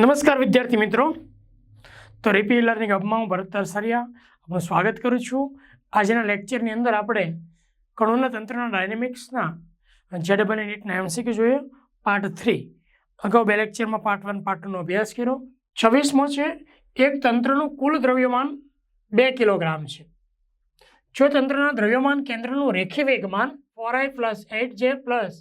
નમસ્કાર વિદ્યાર્થી મિત્રો. તો રીપી લર્નિંગ હબમાં હું ભરત તરસારિયા આપનું સ્વાગત કરું છું. આજના લેક્ચરની અંદર આપણે કણોના તંત્રના ડાયનેમિક્સના જેડબલ નીટના એમસીક્યુ જોઈએ. પાર્ટ થ્રી અગાઉ બે લેક્ચરમાં પાર્ટ વન પાર્ટ ટુનો અભ્યાસ કર્યો. છવ્વીસમો છે, એક તંત્રનું કુલ દ્રવ્યમાન બે કિલોગ્રામ છે. જો તંત્રના દ્રવ્યમાન કેન્દ્રનું રેખી વેગમાન four i plus eight j plus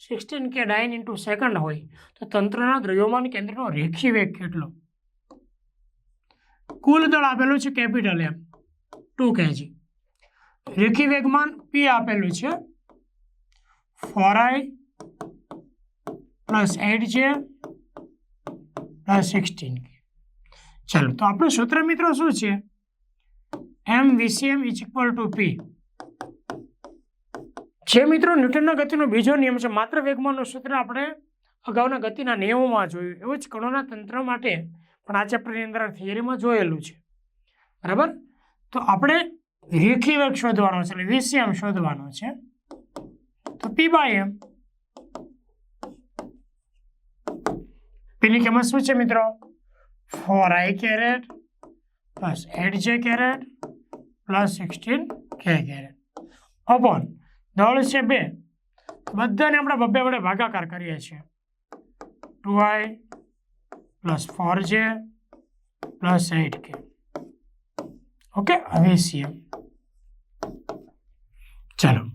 sixteen k dyne into second હોય. તો તંત્રના દ્રવ્યમાન કેન્દ્રનો રેખી વેગ કેટલો? કુલ દળ આપેલું છે કેપિટલ એમ ટુ કેજી રેખી વેગમાન પી આપેલું છે. Four i plus eight j plus sixteen ચાલો, તો આપણું સૂત્ર મિત્રો શું છે? M VCM is equal to P જે મિત્રો ન્યૂટનના ગતિનો બીજો નિયમ છે, માત્ર વેગમાનનું સૂત્ર આપણે અગાઉના ગતિના નિયમોમાં જોયું. એવું જ કણોના તંત્ર માટે પણ આ ચેપ્ટરની અંદર થિયરીમાં જોયેલું છે. બરાબર? તો આપણે રેખી વેગ શોધવાનો છે, એટલે વીસીએમ શોધવાનો છે. તો પી બાય એમ. પીની કિંમત શું છે મિત્રો? Four i caret plus eight j caret plus sixteen k caret. Upon દળ છે બે. બધાને આપણે બબ્બે વડે ભાગાકાર કરીએ છીએ. Two i plus four j plus eight k. Okay, હવે સીએમ. ચાલો.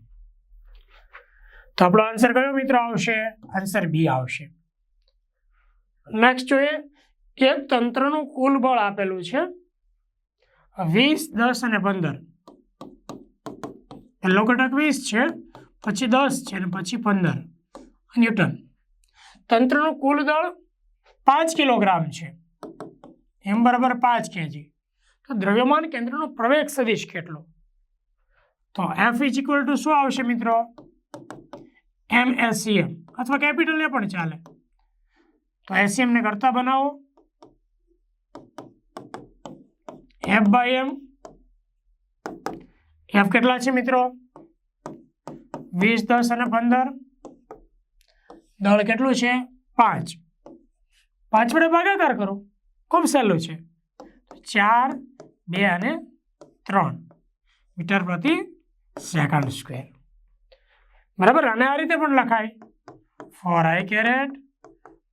તો આપણો આન્સર કયો મિત્રો આવશે? આન્સર બી આવશે. નેક્સ્ટ જોઈએ, એક તંત્રનું કુલ બળ આપેલું છે. વીસ, દસ અને પંદર. પહેલો ઘટક વીસ છે, પછી દસ છે અને પછી પંદર. ન્યૂટન. તંત્રનું કુલ દળ પાંચ કિલોગ્રામ છે. એમ બરાબર પાંચ કેજી તો દ્રવ્યમાન કેન્દ્રનો પ્રવેગ સદિશ કેટલો? તો એફ ઇઝ ઇક્વલ ટુ શું આવશે મિત્રો? એમ એસીએમ અથવા કેપિટલ એ પણ ચાલે. તો એસીએમને કરતા બનાવો. એફ બાય એમ એફ કેટલા છે મિત્રો? વીસ, દસ અને પંદર? દળ કેટલું છે? પાંચ. પાંચ વડે ભાગાકાર કરો. ખૂબ સહેલું છે. ચાર, બે અને ત્રણ. મીટર પ્રતિ સેકન્ડ સ્ક્વેર. બરાબર? અને આ રીતે પણ લખાય. Four i caret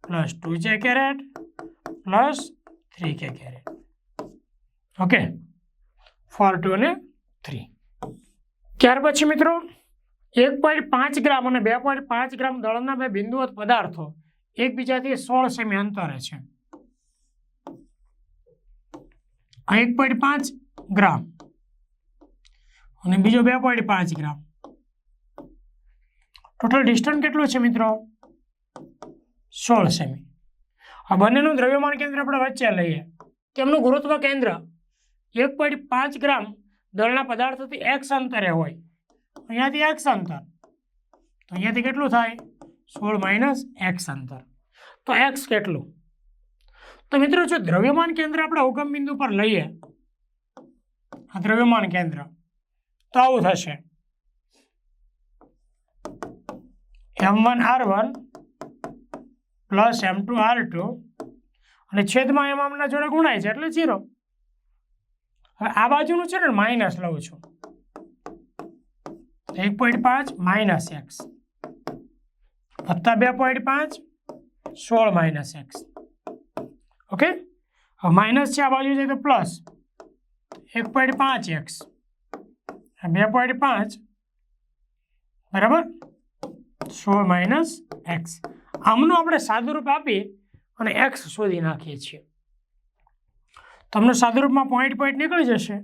plus two j caret plus three k caret. Okay? Four two અને થ્રી. ત્યાર પછી મિત્રો, એક પોઈન્ટ પાંચ ગ્રામ અને બે પોઈન્ટ પાંચ ગ્રામ દળના બે બિંદુવત પદાર્થો એકબીજાથી સોળ સેમી અંતરે છે. આ એક પોઈન્ટ પાંચ ગ્રામ અને બીજો બે પોઈન્ટ પાંચ ગ્રામ. ટોટલ ડિસ્ટન્સ કેટલું છે મિત્રો? સોળ સેમી. આ બંનેનું દ્રવ્યમાન કેન્દ્ર આપણે વચ્ચે લઈએ. તેમનું ગુરુત્વ કેન્દ્ર એક પોઈન્ટ પાંચ ગ્રામ દળના પદાર્થોથી એક્સ અંતરે હોય. અહીંયાથી એક્સ અંતર. તો અહીંયાથી કેટલું થાય? સોળ માઇનસ એક્સ અંતર. તો એક્સ કેટલું? તો મિત્રો જો દ્રવ્યમાન કેન્દ્ર આપણે ઉગમ બિંદુ પર લઈએ, આ દ્રવ્યમાન કેન્દ્ર, તો આવું થશે. M one R one plus M two R two અને છેદમાં એમ આમના જોડે ગુણાય છે એટલે જીરો હવે આ બાજુનું છે ને માઇનસ લઉં છું. એક પોઈન્ટ પાંચ માઇનસ એક્સ વત્તા બે પોઈન્ટ પાંચ સોળ માઇનસ એક્સ ઓકે હવે માઇનસ છે આ બાજુ છે તો પ્લસ એક પોઈન્ટ પાંચ એક્સ બે પોઈન્ટ પાંચ. બરાબર? સોળ માઇનસ એક્સ આમનું આપણે સાદુરૂપ આપી અને એક્સ શોધી નાખીએ છીએ. તમને સાદુરૂપમાં પોઈન્ટ પોઈન્ટ નીકળી જશે.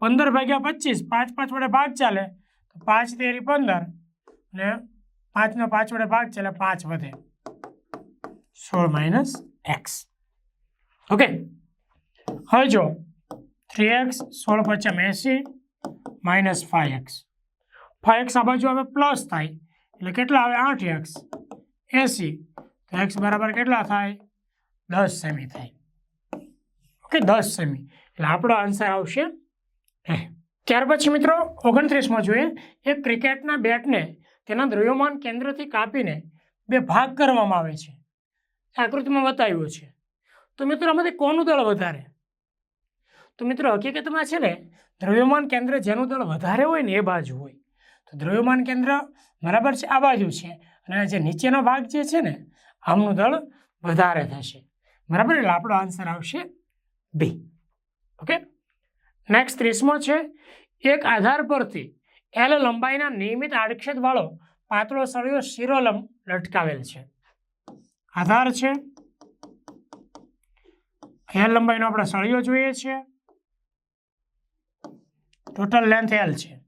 પંદર ભાગ્યા પચીસ, પાંચ પાંચ વડે ભાગ ચાલે. તો પાંચ તેરી પંદર અને પાંચનો પાંચ વડે ભાગ ચાલે, પાંચ વધે. સોળ માઇનસ એક્સ ઓકે હવે જો થ્રી એક્સ સોળ પચાસ એંસી minus five x five x આ બાજુ હવે પ્લસ થાય. એટલે કેટલા આવે? આઠ એક્સ એંસી. તો એક્સ બરાબર કેટલા થાય? દસ સેમી થાય. ઓકે દસ સેમી એટલે આપણો આન્સર આવશે એ. ત્યાર પછી મિત્રો, ઓગણત્રીસમાં જોઈએ. એક ક્રિકેટના બેટને તેના દ્રવ્યમાન કેન્દ્રથી કાપીને બે ભાગ કરવામાં આવે છે. આકૃતિમાં બતાવ્યું છે. તો મિત્રો, આમાંથી કોનું દળ વધારે? તો મિત્રો, હકીકતમાં છે ને, દ્રવ્યમાન કેન્દ્ર જેનું દળ વધારે હોય ને એ બાજુ હોય. તો દ્રવ્યમાન કેન્દ્ર બરાબર છે, આ બાજુ છે. અને જે નીચેનો ભાગ જે છે ને, આમનું દળ વધારે થશે. બરાબર? એટલે આપણો આન્સર આવશે બી. ઓકે? નેક્સ્ટ ત્રીસમો છે, એક આધાર પરથી એલ લંબાઈના નિયમિત આડક્ષેદવાળો પાતળો સળિયો શિરોલંબ લટકાવેલ છે. આધાર છે એલ લંબાઈનો આપણે સળિયો જોઈએ છીએ. ટોટલ લેન્થ એલ છે.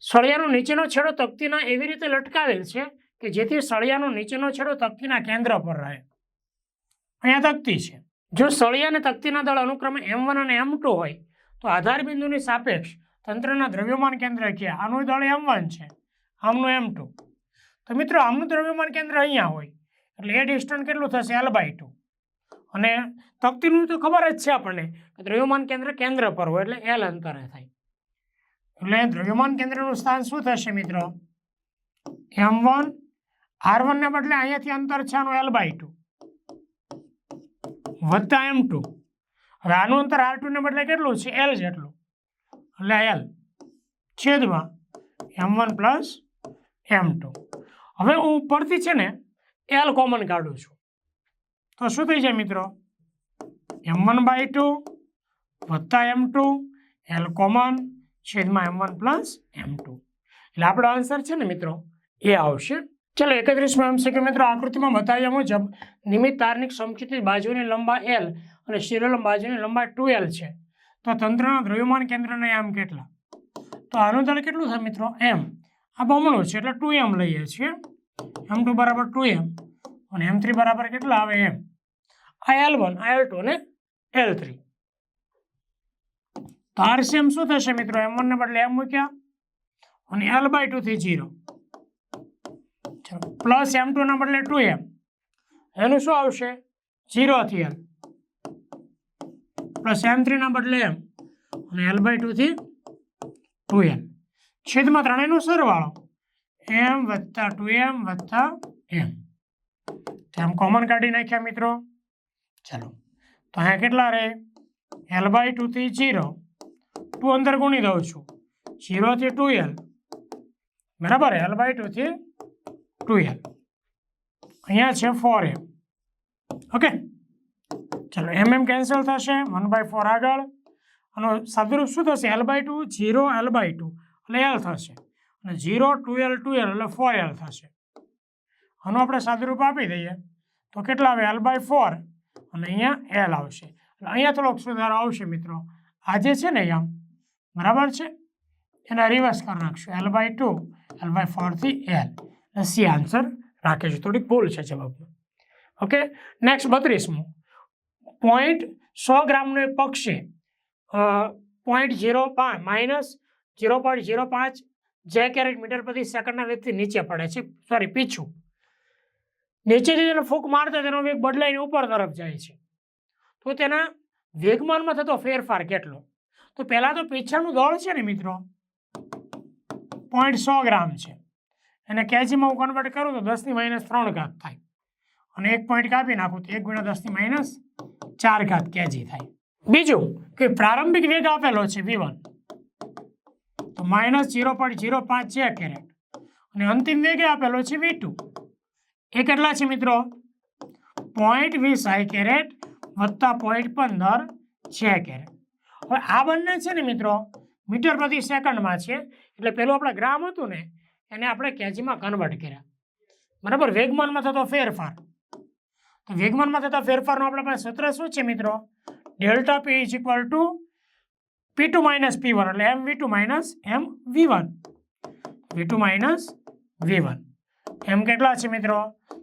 સળિયાનો નીચેનો છેડો તકતીના એવી રીતે લટકાવેલ છે કે જેથી સળિયાનો નીચેનો છેડો તકતીના કેન્દ્ર પર રહે. અહીંયા તકતી છે. જો સળિયા અને તકતીના દળ અનુક્રમે એમ વન અને એમ ટુ હોય, તો આધાર બિંદુની સાપેક્ષ તંત્રના દ્રવ્યમાન કેન્દ્ર કે આનું દળ એમ વન છે, આમનું એમ ટુ. તો મિત્રો, આમનું દ્રવ્યમાન કેન્દ્ર અહીંયા હોય, એટલે એ ડિસ્ટન્સ કેટલું થશે? એલ બાય ટુ અને તકતીનું તો ખબર જ છે આપણને દ્રવ્યમાન કેન્દ્ર કેન્દ્ર પર હોય, એટલે એલ અંતરે થાય. એટલે દ્રવ્યમાન કેન્દ્રનું સ્થાન શું થશે મિત્રો? એમ વન આર વનને બદલે અહીંયાથી અંતર છે આનું એલ બાય ટુ વત્તા એમ ટુ. હવે આનું અંતર આર ટુને બદલે કેટલું છે? એલ જેટલું. એટલે એલ છેદમાં M one plus M two હવે હું ઉપરથી છે ને એલ કોમન કાઢું છું. તો શું થઈ જાય મિત્રો? એમ વન બાય ટુ વત્તા એમ ટુ એલ કોમન છેદમાં M one plus M two એટલે આપણો આન્સર છે ને મિત્રો, એ આવશે ચલો એકત્રીસમાં એમ છે કે મિત્રો, આકૃતિમાં બતાવ્યા મુજબ નિમિત્ત તારની સમચિત બાજુની લંબાઈ એલ અને શિરોલંબ બાજુની લંબાઈ ટુ એલ છે. તો તંત્રના દ્રવ્યમાન કેન્દ્રના એમ કેટલા? તો આનું દળ કેટલું થાય મિત્રો? એમ આ બમણું છે એટલે ટુ એમ લઈએ છીએ. એમ ટુ બરાબર ટુ એમ અને એમ થ્રી બરાબર કેટલા આવે? એમ આ એલ વન આ એલ ટુ અને એલ થ્રી તો આરસીએમ શું થશે મિત્રો? એમ વનને બદલે એમ મૂક્યા અને એલ બાય ટુથી જીરો પ્લસ એમ ટુના બદલે ટુ એમ. એનું શું આવશે? જીરોથી એલ પ્લસ એમ થ્રીના બદલે એમ. અને એલ બાય ટુથી ટુ એલ છેદમાં ત્રણેયનો સરવાળો. એમ વત્તા ટુ એમ વત્તા એમ. એમ કોમન કાઢી નાખ્યા મિત્રો. ચાલો. તો અહીંયા કેટલા રહે? એલ બાય ટુથી જીરો ટુ અંદર ગુણી દઉં છું. ઝીરોથી ટુ એલ. બરાબર? એલ બાય ટુથી ટુ એલ. અહીંયા છે ફોર એમ. ઓકે? ચલો એમ એમ કેન્સલ થશે. વન બાય ફોર આગળ. અને સાદુરૂપ શું થશે? L by two zero L by two એટલે એલ થશે. અને zero two L two L એટલે ફોર એલ થશે. આનું આપણે સાદુરૂપ આપી દઈએ. તો કેટલા આવે? એલ બાય ફોર અને અહીંયા એલ આવશે. એટલે અહીંયા થોડોક સુધારો આવશે, મિત્રો. આ જે છે ને અહીંયા, બરાબર છે? એના રિવર્સ કરી નાખશું. L by two L by ફોરથી L C answer રાખે છે થોડીક ભૂલ છે જવાબમાં ઓકે નેક્સ્ટ બત્રીસમું. પોઈન્ટ સો ગ્રામનું એક પક્ષી પોઈન્ટ ઝીરો પાંચ માઇનસ ઝીરો પોઈન્ટ ઝીરો પાંચ જે કેરેટ મીટર પ્રતિ સેકન્ડના વેગથી નીચે પડે છે. સોરી પીછું. નીચેથી તેનો ફૂંક મારતા તેનો વેગ બદલાઈને ઉપર તરફ જાય છે. તો તેના વેગમાનમાં થતો ફેરફાર કેટલો? તો પહેલાં તો પીછાનું દળ છે ને મિત્રો? પોઈન્ટ સો ગ્રામ છે. અને કેજીમાં હું કન્વર્ટ કરું તો દસની માઇનસ ત્રણ ઘાત થાય. અને એક પોઈન્ટ કાપી નાખું તો એક ગુણ્યા દસની માઇનસ ચાર ઘાત કેજી થાય. બીજું કે પ્રારંભિક વેગ આપેલો છે વી વન તો માઇનસ ઝીરો પોઈન્ટ ઝીરો પાંચ છે કેરેટ અને અંતિમ વેગે આપેલો છે વી ટુ એ કેટલા છે મિત્રો? પોઈન્ટ વીસ આઈ કેરેટ વત્તા પોઈન્ટ પંદર છે કેરેટ હવે આ બંને છે ને મિત્રો, મીટર પ્રતિ સેકન્ડમાં છે. એટલે પેલું આપણે ગ્રામ હતું ને એને આપણે કેજીમાં કન્વર્ટ કર્યા. બરાબર? વેગમાનમાં થતો ફેરફાર. તો વેગમાનમાં થતા ફેરફારનો આપણા પાસે સૂત્ર શું છે મિત્રો? Delta P is equal to P two minus P one એટલે M V two minus M V one V two minus V one M કેટલા છે મિત્રો?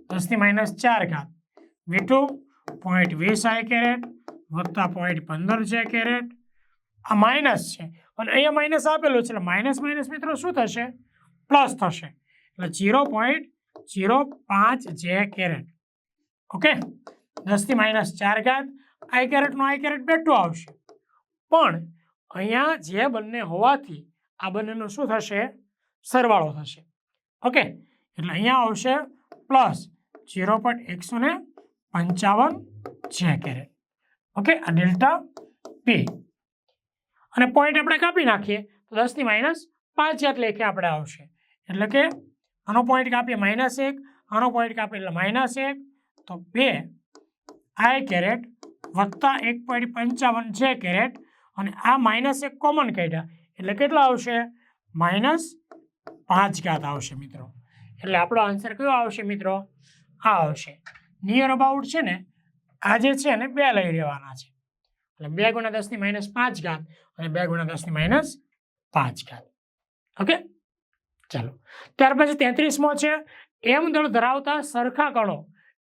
દસની માઇનસ ચાર ઘાત. વી ટુ પોઈન્ટ વીસ આઈ કેરેટ વત્તા પોઈન્ટ પંદર છે કેરેટ આ માઇનસ છે. અને અહીંયા માઇનસ આપેલું છે. એટલે માઇનસ માઇનસ મિત્રો શું થશે? પ્લસ થશે. એટલે જીરો પોઈન્ટ જીરો પાંચ જે કેરેટ. ઓકે? દસથી માઇનસ ચાર ઘાત આઈ કેરેટનો આઈ કેરેટ બેઠું આવશે. પણ અહીંયા જે બંને હોવાથી આ બંનેનો શું થશે? સરવાળો થશે. ઓકે? એટલે અહીંયા આવશે પ્લસ ઝીરો પોઈન્ટ એકસો ને પંચાવન જે કેરેટ. ઓકે? આ ડેલ્ટા પી અને પોઈન્ટ આપણે કાપી નાખીએ. તો દસની માઇનસ પાંચ ઘાત લેખે આપણે આવશે. એટલે કે આનો પોઈન્ટ કાપીએ માઇનસ એક, આનો પોઈન્ટ કાપીએ એટલે માઇનસ એક. તો બે આઈ કેરેટ વત્તા એક પોઈન્ટ પંચાવન છે કેરેટ અને આ માઇનસ એક કોમન કાઢ્યા. એટલે કેટલા આવશે? માઇનસ પાંચ ઘાત આવશે મિત્રો. એટલે આપણો આન્સર કયો આવશે મિત્રો? આ આવશે. નિયર અબાઉટ છે ને, આ જે છે ને બે લઈ રહેવાના છે. એટલે બે ગુણ્યા દસની માઇનસ પાંચ ઘાત અને બે ગુણ્યા દસની માઇનસ પાંચ ઘાત. ઓકે ચાલો. ત્યાર પછી તેત્રીસમો છે, એમ દળ ધરાવતા સરખા કણો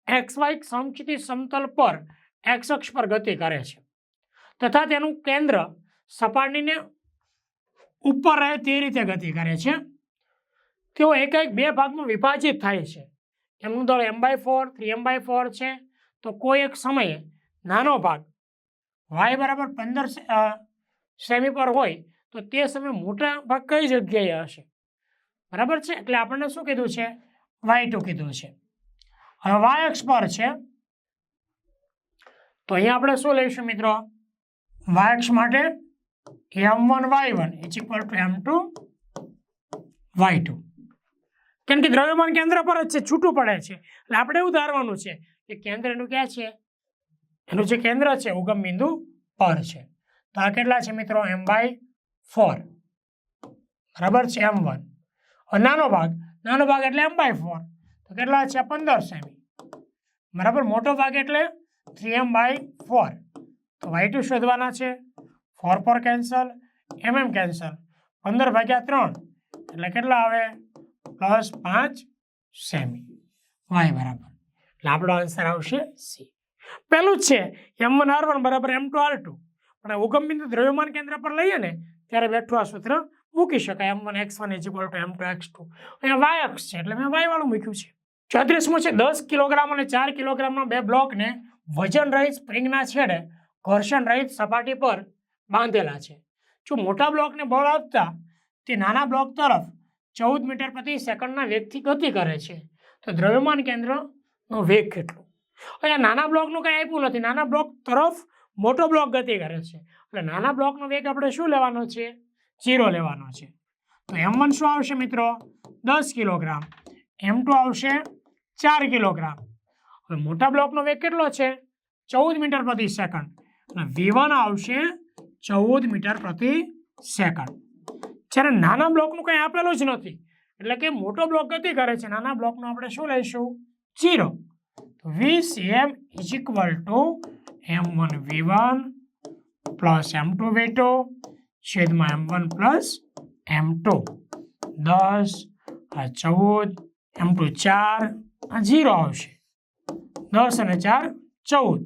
એક્સ વાય સમક્ષિતિ સમતલ પર એક્સ અક્ષ પર ગતિ કરે છે. તથા તેનું કેન્દ્ર સપાટીને ઉપર રહે તે રીતે ગતિ કરે છે. તેઓ એક એક બે ભાગમાં વિભાજિત થાય છે. એમનું દળ M by four, three M by four છે. તો કોઈ એક સમયે નાનો ભાગ વાય બરાબર પંદર સેમી પર હોય, તો તે સમયે મોટા ભાગ કઈ જગ્યાએ હશે? બરાબર છે? એટલે આપણને શું કીધું છે? વાય ટુ કીધું છે. હવે વાય અક્ષ પર છે. તો અહીંયા આપણે શું લઈશું મિત્રો? વાય અક્ષ માટે M one Y one is equal to M two Y two કેમ કે દ્રવ્યમાન કેન્દ્ર પર જ છે, છૂટું પડે છે. એટલે આપણે એવું ધારવાનું છે કે કેન્દ્ર એનું ક્યાં છે? એનું જે કેન્દ્ર છે, ઉગમ બિંદુ પર છે. તો આ કેટલા છે મિત્રો? એમ બાય ફોર બરાબર છે? એમ વન નાનો ભાગ. નાનો ભાગ એટલે એમ બાય ફોર તો કેટલા છે? પંદર સેમી. બરાબર? મોટો ભાગ એટલે થ્રી એમ બાય ફોર તો વાય ટુ શોધવાના છે. Four four cancel M M cancel પંદર ભાગ્યા ત્રણ. એટલે કેટલા આવે? પ્લસ પાંચ સેમી. વાય બરાબર. એટલે આપણો આન્સર આવશે સી પહેલું જ છે એમ વન આર વન બરાબર એમ ટુ આર ટુ પણ ઉગમબિંદુ દ્રવ્યમાન કેન્દ્ર પર લઈએ ને, ત્યારે બેઠું આ સૂત્ર મૂકી શકાય M one X one is equal to M two X two અહીંયા વાય અક્ષ છે, એટલે મેં વાય વાળું મૂક્યું છે. ચોત્રીસમું છે દસ કિલોગ્રામ અને ચાર કિલોગ્રામના બે બ્લોકને વજન રહિત સ્પ્રિંગના છેડે ઘર્ષણ રહિત સપાટી પર બાંધેલા છે. જો મોટા બ્લોકને બળ આપતા તે નાના બ્લોક તરફ ચૌદ મીટર પ્રતિ સેકન્ડના વેગથી ગતિ કરે છે. તો દ્રવ્યમાન કેન્દ્રનો વેગ કેટલો? અહીંયા નાના બ્લોકનું કંઈ આપ્યું નથી. નાના બ્લોક તરફ મોટો બ્લોક ગતિ કરે છે. એટલે નાના બ્લોકનો વેગ આપણે શું લેવાનો છે? જીરો લેવાનો છે. તો એમ વન શું આવશે મિત્રો? દસ કિલોગ્રામ. એમ ટુ આવશે ચાર કિલોગ્રામ. હવે મોટા બ્લોકનો વેગ કેટલો છે? ચૌદ મીટર પ્રતિ સેકન્ડ. અને વી વન આવશે ચૌદ મીટર પ્રતિ સેકન્ડ. જ્યારે નાના બ્લોકનું કંઈ આપેલું જ નથી, એટલે કે મોટો બ્લોક ગતિ કરે છે, નાના બ્લોકનું આપણે શું લઈશું? Zero. V C M is equal to M one V one plus M two V two છેદમાં M one plus M two. દસ, આ ચૌદ, એમ ટુ ચાર, આ જીરો આવશે. દસ અને ચાર, ચૌદ.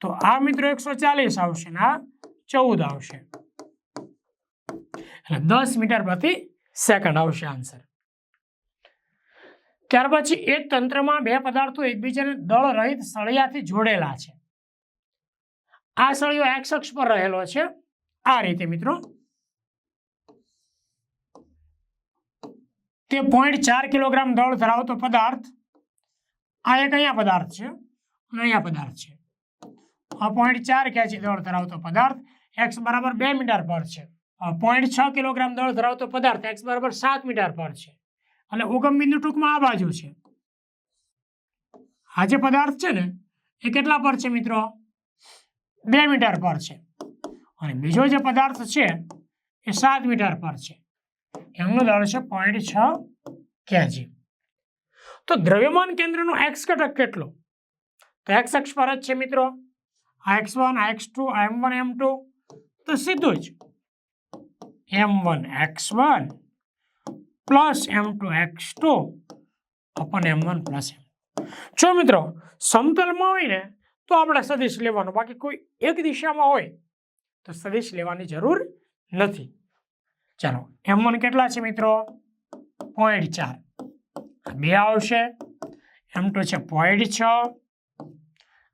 તો આ મિત્રો એકસો ચાલીસ આવશે ને આ ચૌદ આવશે. એટલે દસ મીટર પ્રતિ સેકન્ડ આવશે આન્સર. ત્યાર પછી એક તંત્રમાં બે પદાર્થો એકબીજાને દળ રહિત સળિયાથી જોડેલા છે. આ સળિયો એક્સ અક્ષ પર રહેલો છે. આ રીતે મિત્રો. તે પોઈન્ટ ચાર કિલોગ્રામ દળ ધરાવતો પદાર્થ, આ એક અહીંયા પદાર્થ છે અને અહીંયા પદાર્થ છે. આ પોઈન્ટ ચાર કેચી દળ ધરાવતો પદાર્થ એક્સ બરાબર બે મીટર પર છે. પોઈન્ટ છ કિલોગ્રામ દળ ધરાવતો પદાર્થ એક્સ બરાબર સાત મીટર પર છે. અને ઉગમ બિંદુ ટૂંકમાં આ બાજુ છે. આ જે પદાર્થ છે ને, એ કેટલા પર છે મિત્રો? બે મીટર પર છે. અને બીજો જે પદાર્થ છે, એ સાત મીટર પર છે. એમનું દળ છે પોઈન્ટ છ કેજી. તો દ્રવ્યમાન કેન્દ્રનો એક્સ ઘટક કેટલો? તો એક્સ અક્ષ પર જ છે મિત્રો. આ એક્સ વન આ X two M one M two તો સીધું જ M one X one plus M two X two upon M one plus M જો મિત્રો, સમતલમાં હોય ને તો આપણે સદિશ લેવાનું. બાકી કોઈ એક દિશામાં હોય તો સદિશ લેવાની જરૂર નથી. ચાલો એમ વન કેટલા છે મિત્રો? પોઈન્ટ ચાર. બે આવશે. એમ ટુ છે પોઈન્ટ છ.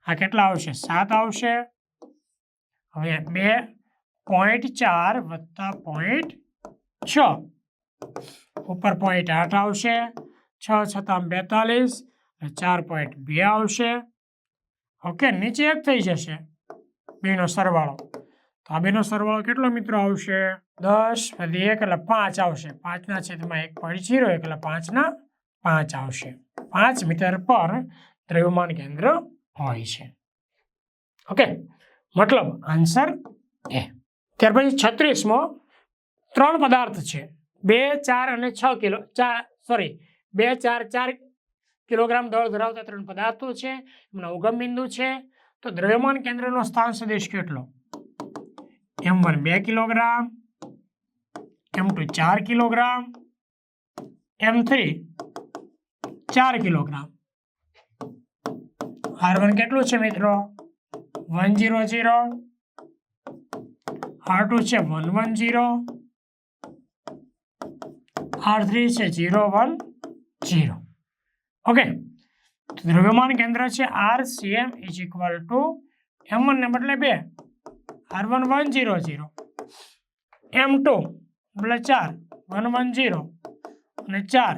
આ કેટલા આવશે? સાત આવશે. હવે બે પોઈન્ટ ચાર વત્તા પોઈન્ટ છ. ઉપર પોઈન્ટ આઠ આવશે. છ છતાં બેતાલીસ. ચાર પોઈન્ટ બે આવશે. ઓકે નીચે એક થઈ જશે. બેનો સરવાળો. આ બેનો સરવાળો કેટલો મિત્રો આવશે? દસ. વધી એક એટલે પાંચ આવશે. પાંચના છેદમાં એક પોઈન્ટ જીરો એટલે પાંચના પાંચ આવશે. પાંચ મીટર પર દ્રવ્યમાન કેન્દ્ર હોય છે. ઓકે. મતલબ આન્સર એ. ત્યાર પછી છત્રીસમો ત્રણ પદાર્થ છે. બે, ચાર અને છ કિલો, ચાર સોરી બે, ચાર ચાર કિલોગ્રામ દળ ધરાવતા ત્રણ પદાર્થો છે. એમના ઉગમ બિંદુ છે. તો દ્રવ્યમાન કેન્દ્રનો સ્થાન સદેશ કેટલો? એમ વન બે કિલોગ્રામ, એમ ટુ ચાર કિલોગ્રામ, એમ થ્રી ચાર કિલોગ્રામ. આર વન કેટલું છે મિત્રો? One zero zero. R two છે one one zero. R three છે જીરો વન જીરો. ઓકે. દ્રવ્યમાન કેન્દ્ર છે R, CM is equal to M વનને બદલે બે. R one one zero zero M two બદલે ચાર વન વન જીરો અને ચાર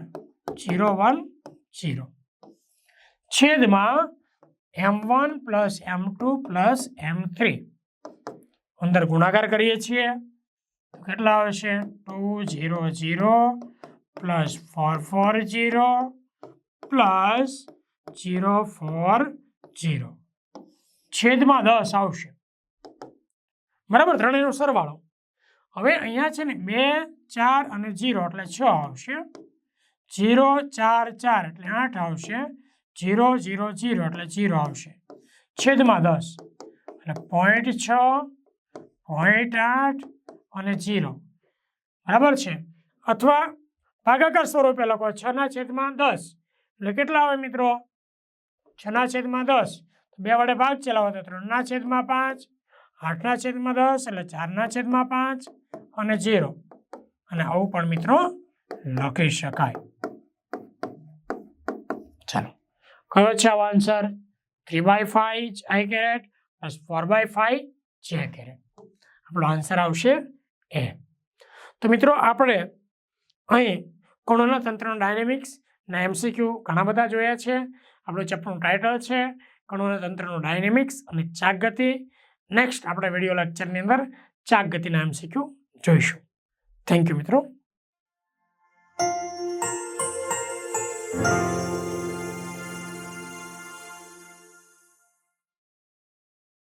જીરો વન જીરો છેદમાં M one plus M two plus M three અંદર ગુણાકાર કરીએ છીએ. તો કેટલા આવશે? Two zero zero plus four four zero plus zero four zero છેદમાં દસ આવશે. બરાબર? ત્રણેયનો સરવાળો. હવે અહીંયા છે ને બે, ચાર અને જીરો, એટલે છ આવશે. જીરો, ચાર ચાર, એટલે આઠ આવશે. જીરો જીરો જીરો, એટલે જીરો આવશે. છેદમાં દસ. એટલે પોઈન્ટ છ પોઈન્ટ આઠ અને જીરો. બરાબર છે? અથવા ભાગાકાર સ્વરૂપે લખો છના છેદમાં દસ. એટલે કેટલા આવે મિત્રો? છના છેદમાં દસ. બે વડે ભાગ ચલાવો તો ત્રણના છેદમાં પાંચ. આઠના છેદમાં દસ એટલે ચારના છેદમાં પાંચ અને ઝીરો. અને આવું પણ મિત્રો લખી શકાય. ચાલો. કયો છે આવો answer three by five I caret plus four by five J caret આપણો આન્સર આવશે એ તો મિત્રો આપણે અહીં કણોના તંત્રનો ડાયનેમિક્સ ના એમસીક્યુ ઘણા બધા જોયા છે. આપણું ચેપ્ટરનું ટાઇટલ છે કણોના તંત્રનું ડાયનેમિક્સ અને ચાક ગતિ નેક્સ્ટ આપણે વીડિયો લેક્ચરની અંદર ચાક ગતિના એમસીક્યુ જોઈશું. થેન્ક યુ મિત્રો.